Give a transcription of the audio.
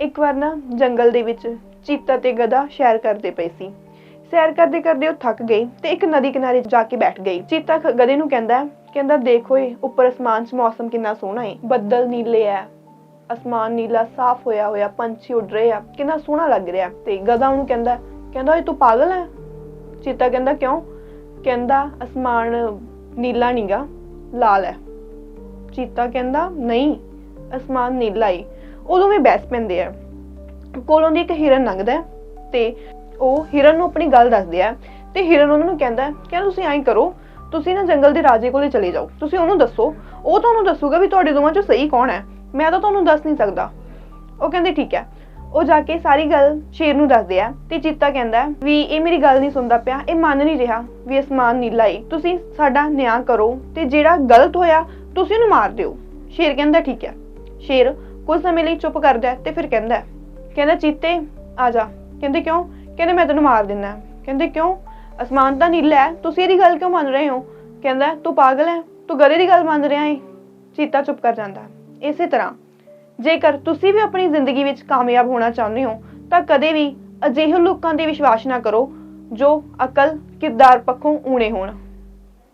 ਇੱਕ ਵਾਰ ਨਾ ਜੰਗਲ ਦੇ ਵਿੱਚ ਚੀਤਾ ਤੇ ਗਧਾ ਸੈਰ ਕਰਦੇ ਪਏ ਸੀ। ਸੈਰ ਕਰਦੇ ਕਰਦੇ ਉਹ ਥੱਕ ਗਈ ਤੇ ਇੱਕ ਨਦੀ ਕਿਨਾਰੇ ਜਾ ਕੇ ਬੈਠ ਗਈ ਚੀਤਾ ਖ- ਗਧੇ ਨੂੰ ਕਹਿੰਦਾ ਕਹਿੰਦਾ, ਦੇਖੋ ਏ ਉੱਪਰ ਅਸਮਾਨ 'ਚ ਮੌਸਮ ਕਿੰਨਾ ਸੋਹਣਾ ਏ। ਬੱਦਲ ਨੀਲੇ ਐ। ਅਸਮਾਨ ਨੀਲਾ, ਸਾਫ਼ ਹੋਇਆ ਹੋਇਆ, ਪੰਛੀ ਉੱਡ ਰਹੇ ਆ। ਕਿੰਨਾ ਸੋਹਣਾ ਲੱਗ ਰਿਹਾ। ਤੇ ਗਧਾ ਉਹਨੂੰ ਕਹਿੰਦਾ ਕਹਿੰਦਾ ਏ ਤੂੰ ਪਾਗਲ ਹੈ ਚੀਤਾ ਕਹਿੰਦਾ, ਕਿਉਂ? ਕਹਿੰਦਾ, ਅਸਮਾਨ ਨੀਲਾ ਨੀਗਾ, ਲਾਲ ਹੈ ਚੀਤਾ ਕਹਿੰਦਾ, ਨਹੀਂ, ਅਸਮਾਨ ਨੀਲਾ ਏ। ਉਦੋਂ ਵੀ ਬਹਿਸ ਪੈਂਦੇ ਆ। ਕੋਲੋਂ ਦੀ ਇੱਕ ਹਿਰਨ ਲੰਘਦਾ ਤੇ ਉਹ ਹਿਰਨ ਨੂੰ ਆਪਣੀ ਗੱਲ ਦੱਸਦੇ ਆ ਤੇ ਹਿਰਨ ਉਹਨਾਂ ਨੂੰ ਕਹਿੰਦਾ ਹੈ, ਤੁਸੀਂ ਐਂ ਕਰੋ ਤੁਸੀਂ ਨਾ ਜੰਗਲ ਦੇ ਰਾਜੇ ਕੋਲੇ ਚਲੇ ਜਾਓ ਤੁਸੀਂ ਉਹਨੂੰ ਦੱਸੋ ਉਹ ਤੁਹਾਨੂੰ ਦੱਸੂਗਾ ਵੀ ਤੁਹਾਡੇ ਦੋਵਾਂ ਚੋਂ ਸਹੀ ਕੌਣ ਹੈ। ਮੈਂ ਤਾਂ ਤੁਹਾਨੂੰ ਦੱਸ ਨਹੀਂ ਸਕਦਾ। ਉਹ ਕਹਿੰਦੇ ਠੀਕ ਹੈ। ਉਹ ਜਾ ਕੇ ਸਾਰੀ ਗੱਲ ਸ਼ੇਰ ਨੂੰ ਦੱਸਦੇ ਆ ਤੇ ਚੀਤਾ ਕਹਿੰਦਾ ਵੀ ਇਹ ਮੇਰੀ ਗੱਲ ਨਹੀਂ ਸੁਣਦਾ ਪਿਆ ਇਹ ਮੰਨ ਨਹੀਂ ਰਿਹਾ ਵੀ ਅਸਮਾਨ ਨੀਲਾ ਏ। ਤੁਸੀਂ ਸਾਡਾ ਨਿਆਂ ਕਰੋ ਤੇ ਜਿਹੜਾ ਗਲਤ ਹੋਇਆ ਤੁਸੀਂ ਉਹਨੂੰ ਮਾਰ ਦਿਓ। ਸ਼ੇਰ ਕਹਿੰਦਾ ਠੀਕ ਹੈ। ਸ਼ੇਰ ਕੁਝ ਸਮੇਂ ਲਈ ਚੁੱਪ ਕਰਦਾ ਤੇ ਫਿਰ ਕਹਿੰਦਾ ਕਹਿੰਦਾ, ਚੀਤੇ, ਆ ਜਾ। ਕਹਿੰਦੇ, ਕਿਉਂ? ਕਹਿੰਦੇ, ਮੈਂ ਤੈਨੂੰ ਮਾਰ ਦਿੰਦਾ ਕਹਿੰਦੇ, ਕਿਉਂ? ਅਸਮਾਨ ਤਾਂ ਨੀਲਾ ਹੈ। ਤੁਸੀਂ ਇਹਦੀ ਗੱਲ ਕਿਉਂ ਮੰਨ ਰਹੇ ਹੋ? ਕਹਿੰਦਾ, ਤੂੰ ਪਾਗਲ ਹੈ। ਤੂੰ ਗਲੇ ਦੀ ਗੱਲ ਮੰਨ ਰਿਹਾ ਹੈ ਚੀਤਾ ਚੁੱਪ ਕਰ ਜਾਂਦਾ ਇਸੇ ਤਰ੍ਹਾਂ ਜੇਕਰ ਤੁਸੀਂ ਵੀ ਆਪਣੀ ਜ਼ਿੰਦਗੀ ਵਿੱਚ ਕਾਮਯਾਬ ਹੋਣਾ ਚਾਹੁੰਦੇ ਹੋ, ਤਾਂ ਕਦੇ ਵੀ ਅਜਿਹੇ ਲੋਕਾਂ ਤੇ ਵਿਸ਼ਵਾਸ ਨਾ ਕਰੋ ਜੋ ਅਕਲ, ਕਿਰਦਾਰ ਪੱਖੋਂ ਊਣੇ ਹੋਣ।